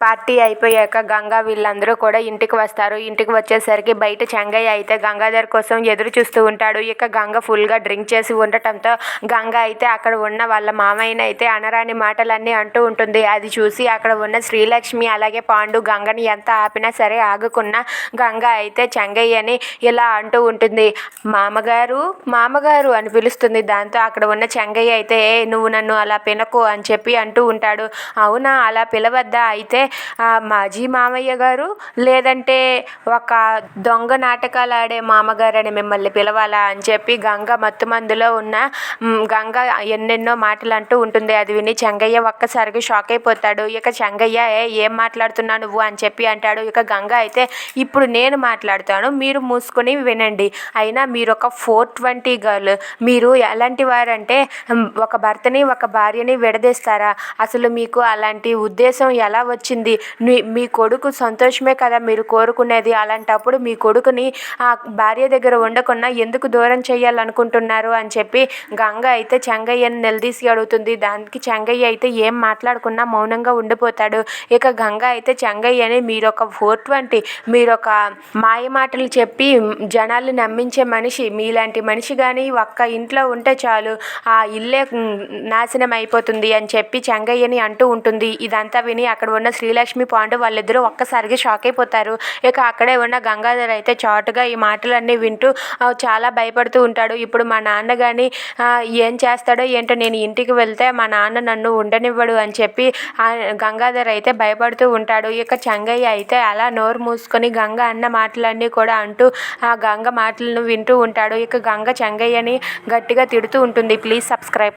Party అయిపోయాక గంగ వీళ్ళందరూ కూడా ఇంటికి వస్తారు. ఇంటికి వచ్చేసరికి బయట చెంగయ్య అయితే గంగాధర్ కోసం ఎదురు చూస్తూ ఉంటాడు. ఇక గంగ ఫుల్గా డ్రింక్ చేసి ఉండటంతో గంగ అయితే అక్కడ ఉన్న వాళ్ళ మామయ్యని అయితే అనరాని మాటలన్నీ అంటూ ఉంటుంది. అది చూసి అక్కడ ఉన్న శ్రీలక్ష్మి అలాగే పాండు గంగని ఎంత ఆపినా సరే ఆగకున్నా గంగ అయితే చెంగయ్యని ఇలా అంటూ ఉంటుంది. మామగారు మామగారు అని పిలుస్తుంది. దాంతో అక్కడ ఉన్న చెంగయ్య అయితే "ఏ, నువ్వు నన్ను అలా పినకు అని చెప్పి అంటూ ఉంటాడు. అవునా అలా పిలవద్దా? అయితే మాజీ మామయ్య గారు లేదంటే ఒక దొంగ నాటకాలు ఆడే మామగారని మిమ్మల్ని పిలవాలా అని చెప్పి గంగ మత్తుమందులో ఉన్న గంగ ఎన్నెన్నో మాటలు అంటూ ఉంటుంది. అది విని చెంగయ్య ఒక్కసారిగా షాక్ అయిపోతాడు. ఇక చెంగయ్య "ఏ, ఏం మాట్లాడుతున్నావు నువ్వు? అని చెప్పి అంటాడు. ఇక గంగ అయితే ఇప్పుడు నేను మాట్లాడుతాను. మీరు మూసుకొని వినండి. అయినా మీరు ఒక ఫోర్ ట్వంటీ గర్ల్. మీరు ఎలాంటి వారంటే ఒక భర్తని ఒక భార్యని విడదీస్తారా? అసలు మీకు అలాంటి ఉద్దేశం ఎలా వచ్చింది? మీ మీ కొడుకు సంతోషమే కదా మీరు కోరుకునేది. అలాంటప్పుడు మీ కొడుకుని ఆ భార్య దగ్గర ఉండకుండా ఎందుకు దూరం చేయాలనుకుంటున్నారు అని చెప్పి గంగ అయితే చెంగయ్యని నిలదీసి అడుగుతుంది. దానికి చెంగయ్య అయితే ఏం మాట్లాడకుండా మౌనంగా ఉండిపోతాడు. ఇక గంగ అయితే చెంగయ్యని మీరు ఒక ఫోర్ ట్వంటీ మీరు ఒక మాయ మాటలు చెప్పి జనాలు నమ్మించే మనిషి మీలాంటి మనిషి కానీ ఒక్క ఇంట్లో ఉంటే చాలు ఆ ఇల్లే నాశనం అయిపోతుంది అని చెప్పి చెంగయ్యని అంటూ ఉంటుంది. ఇదంతా విని అక్కడ ఉన్న శ్రీ శ్రీలక్ష్మి పాండు వాళ్ళిద్దరూ ఒక్కసారిగా షాక్ అయిపోతారు. ఇక అక్కడే ఉన్న గంగాధర్ అయితే చాటుగా ఈ మాటలన్నీ వింటూ చాలా భయపడుతూ ఉంటాడు. ఇప్పుడు మా నాన్న కానీ ఏం చేస్తాడో ఏంటో నేను ఇంటికి వెళ్తే మా నాన్న నన్ను ఉండనివ్వడు అని చెప్పి గంగాధర్ అయితే భయపడుతూ ఉంటాడు. ఇక చెంగయ్య అయితే అలా నోరు మూసుకొని గంగ అన్న మాటలన్నీ కూడా అంటూ ఆ గంగ మాటలను వింటూ ఉంటాడు. ఇక గంగ చెంగయ్యని గట్టిగా తిడుతూ ఉంటుంది. Please subscribe